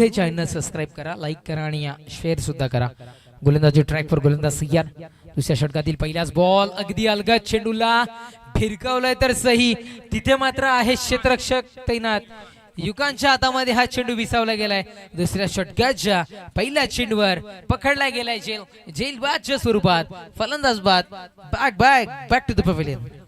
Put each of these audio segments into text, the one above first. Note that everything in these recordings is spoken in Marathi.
हे चॅनल सबस्क्राईब करा लाईक करा आणि शेअर सुद्धा करा. गोलंदाजी ट्रॅक फॉर गोलंदाज सय्यार दुसऱ्या षटकातील पहिलाच बॉल अगदी अलगद चेंडूला भिरकावलाय तर सही. तिथे मात्र आहे क्षेत्रक्षक तैनात. युकांच्या हातामध्ये हा चेंडू विसावला गेलाय. दुसऱ्या षटकाच्या पहिल्या चेंडूवर पकडला गेलाय जेल. जेल बादच्या स्वरूपात फलंदाज बाद. Back back back to the pavilion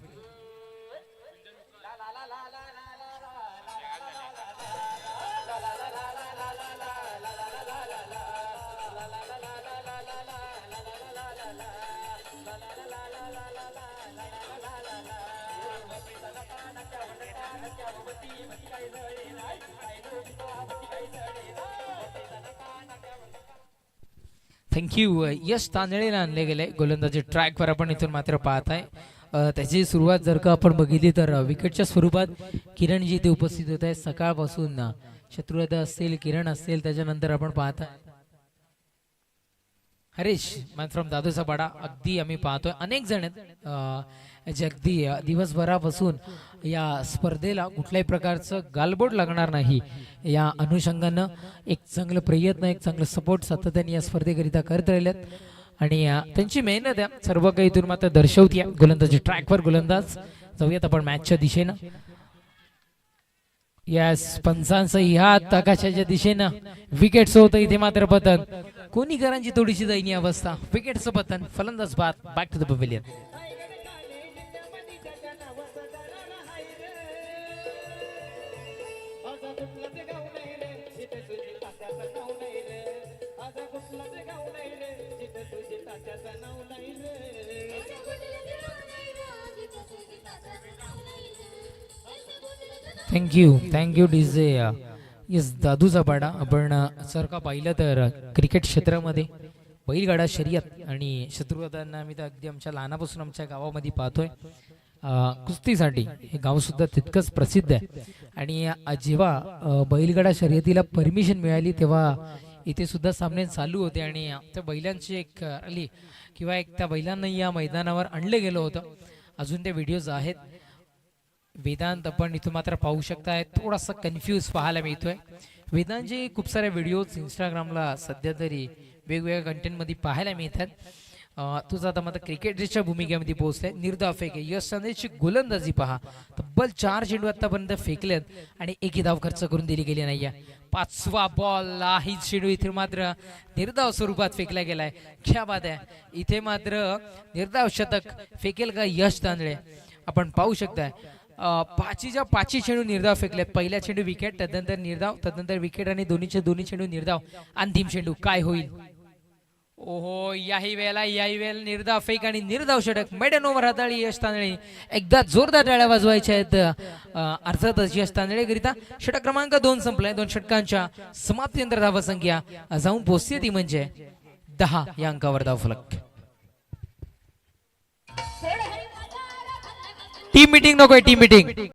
thank you Yash तांदळेला आणले गेले. गोलंदाजी ट्रॅकवर आपण इथून मात्र पाहत आहे त्याची सुरुवात जर का आपण बघितली तर विकेटच्या स्वरूपात किरणजी इथे उपस्थित होत आहे सकाळपासून अ, असतील किरण असतील त्याच्यानंतर आपण पाहत आहे हरीश मॅन फ्रॉम दादूचा पाडा अगदी आम्ही पाहतोय. अनेक जण आहेत जे अगदी दिवसभरापासून या स्पर्धेला कुठल्याही प्रकारचं गालबोट लागणार नाही. या अनुषंगानं एक चांगलं प्रयत्न एक चांगलं सपोर्ट सातत्याने या स्पर्धेकरिता करत राहिल्यात आणि त्यांची मेहनत आहे. सर्व काही इथून मात्र दर्शवते गोलंदाजी ट्रॅकवर गोलंदाज. जाऊयात आपण मॅचच्या दिशेनं. यस पंचांचं ह्या आकाशाच्या दिशेनं. विकेटचं होतं इथे मात्र पतन. कोणीकरांची थोडीशी दयनीय अवस्था? विकेटचं पतन. फलंदाज बाद. Back to the pavilion thank you thank you DJ yes दादूचा पाडा. आपण uh, सर जर का पाहिलं तर uh, क्रिकेट क्षेत्रामध्ये बैलगाडा शर्यत आणि शत्रुघ्नांना आम्ही तर अगदी आमच्या लहानापासून आमच्या गावामध्ये पाहतोय. Uh, कुस्तीसाठी हे गाव सुद्धा तितकंच प्रसिद्ध आहे. आणि जेव्हा बैलगाडा शर्यतीला परमिशन मिळाली तेव्हा इथे सुद्धा सामने चालू होते आणि त्या बैलांची एक रॅली किंवा एक त्या बैलांना या मैदानावर आणलं गेलं होतं. अजून ते व्हिडिओज आहेत. वेदांत आपण इथून मात्र पाहू शकताय. थोडासा कन्फ्यूज पाहायला मिळतोय. वेदांचे खूप सारे व्हिडिओज इंस्टाग्रामला सध्या तरी वेगवेगळ्या कंटेंटमध्ये पाहायला मिळतात. तुझं आता मात्र क्रिकेटच्या भूमिकेमध्ये पोहोचलाय निर्धाव फेक यश संदेशची गोलंदाजी पहा. तब्बल चार चेंडू आतापर्यंत फेकलेत आणि एकही धाव खर्च करून दिली गेली नाही पाचवा बॉल ही चेंडू इथे मात्र निर्धाव स्वरूपात फेकला गेलाय. क्या बात आहे. इथे मात्र निर्धाव शतक फेकेल का यश तांदळे? आपण पाहू शकताय. पाचीच्या पाचही चेंडू निर्धाव फेकलेत पहिल्या चेंडू विकेट तदनंतर निर्धाव तदनंतर विकेट आणि दोन्हीचे दोन्ही चेंडू निर्धाव अंतिम चेंडू काय होईल? ओहो याही वेळेला याही वेळेला निर्धाव फेक आणि निर्धाव षटक. मेडन ओव्हर हाताळी यश तांदळे. एकदा जोरदार टाळ्या वाजवायच्या आहेत अर्थातच यश तांदळेकरिता षटक क्रमांक दोन संपलाय. दोन षटकांच्या समाप्तीनंतर धावसंख्या. जाऊन पोहोचते ती म्हणजे दहा या अंकावर धाव टीम मिटिंग आहे टीम मिटिंग